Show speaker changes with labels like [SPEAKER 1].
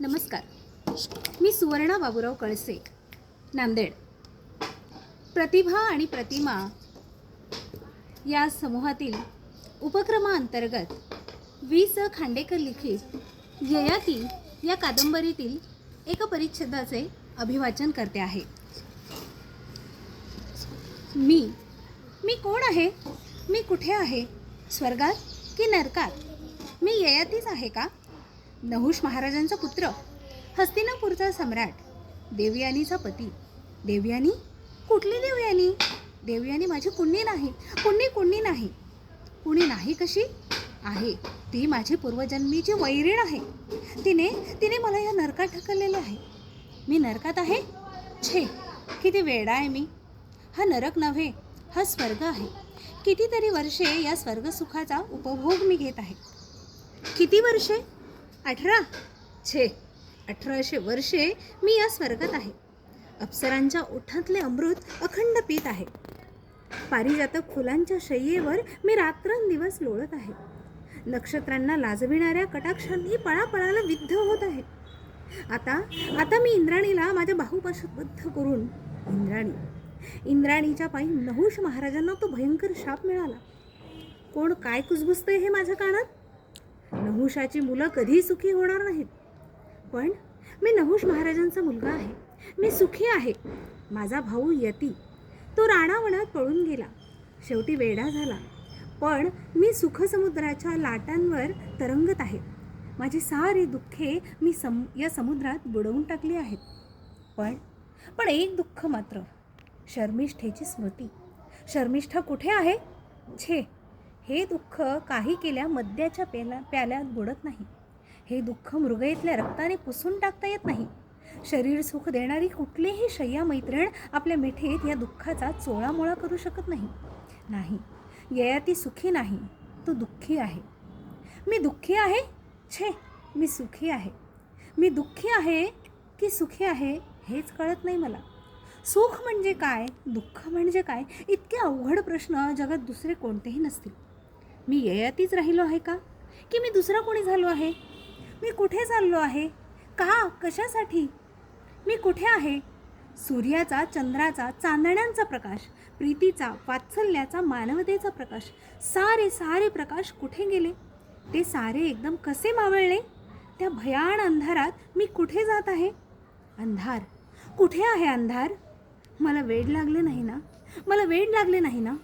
[SPEAKER 1] नमस्कार. मी सुवर्णा बाबूराव कळसे नांदेड. प्रतिभा आणि प्रतिमा या समूहातील उपक्रमाअंतर्गत वि स खांडेकर लिखित ययाती या कादंबरीतील एका परिच्छेदाचे अभिवाचन करते आहे. मी मी कोण आहे? मी कुठे आहे? स्वर्गात की नरकात? मी ययातीच आहे का? नहुष महाराजांचा पुत्र हस्तिनापूरचा सम्राट देवयानीचा पती. देवयानी? कुठली देवयानी? देवयानी माझी कुणी नाही. कुणी कुणी नाही? कुणी नाही कशी? आहे. ती माझी पूर्वजन्मीची वैरीण आहे. तिने तिने मला या नरकात ढकललेले आहे. मी नरकात आहे? छे किती वेडा आहे मी. हा नरक नव्हे हा स्वर्ग आहे. कितीतरी वर्षे या स्वर्गसुखाचा उपभोग मी घेत आहे. किती वर्षे? अठरा? छे. अठराशे वर्षे मी या स्वर्गात आहे. अप्सरांच्या ओठातले अमृत अखंड पीत आहे. पारिजातक फुलांच्या शय्येवर मी रात्रंदिवस लोळत आहे. नक्षत्रांना लाजविणाऱ्या कटाक्षांनी पळापळाला विद्ध होत आहे. आता आता मी इंद्राणीला माझ्या बाहुपाशबद्ध करून इंद्राणी इंद्राणीच्या पायी नहुष महाराजांना तो भयंकर शाप मिळाला. कोण काय कुजबुजतंय हे माझ्या कानात? नहुषाची मुलं कधी सुखी होणार नाहीत. पण मी नहुष महाराजांचा मुलगा आहे. मी सुखी आहे. माझा भाऊ यती. तो राणावनात पळून गेला. शेवटी वेडा झाला. पण मी सुखसमुद्राच्या लाटांवर तरंगत आहे. माझी सारी दुःखे मी सम या समुद्रात बुडवून टाकली आहेत. पण पण एक दुःख मात्र. शर्मिष्ठेची स्मृती. शर्मिष्ठा कुठे आहे? छे. हे दुःख काही केल्या मद्याच्या प्याला प्याल्यात बुडत नाही. हे दुःख मृगयेतल्या रक्ताने पुसून टाकता येत नाही. शरीर सुख देणारी कुठलीही शय्या मैत्रीण आपल्या मिठीत या दुःखाचा चोळामोळा करू शकत नाही. नाही ययाती सुखी नाही तो दुःखी आहे. मी दुःखी आहे? छे मी सुखी आहे. मी दुःखी आहे की सुखी आहे हेच कळत नाही मला. सुख म्हणजे काय? दुःख म्हणजे काय? इतके अवघड प्रश्न जगात दुसरे कोणतेही नसतील. मी ययातीच राहिलो आहे का? की मी दुसरा कोणी झालो आहे? मी कुठे चाललो आहे? का? कशासाठी? मी कुठे आहे? सूर्याचा चंद्राचा चांदण्यांचा प्रकाश प्रीतीचा वात्सल्याचा मानवतेचा प्रकाश सारे सारे प्रकाश कुठे गेले? ते सारे एकदम कसे मावळले? त्या भयान अंधारात मी कुठे जात आहे? अंधार. कुठे आहे अंधार? मला वेड लागले नाही ना? मला वेड लागले नाही ना?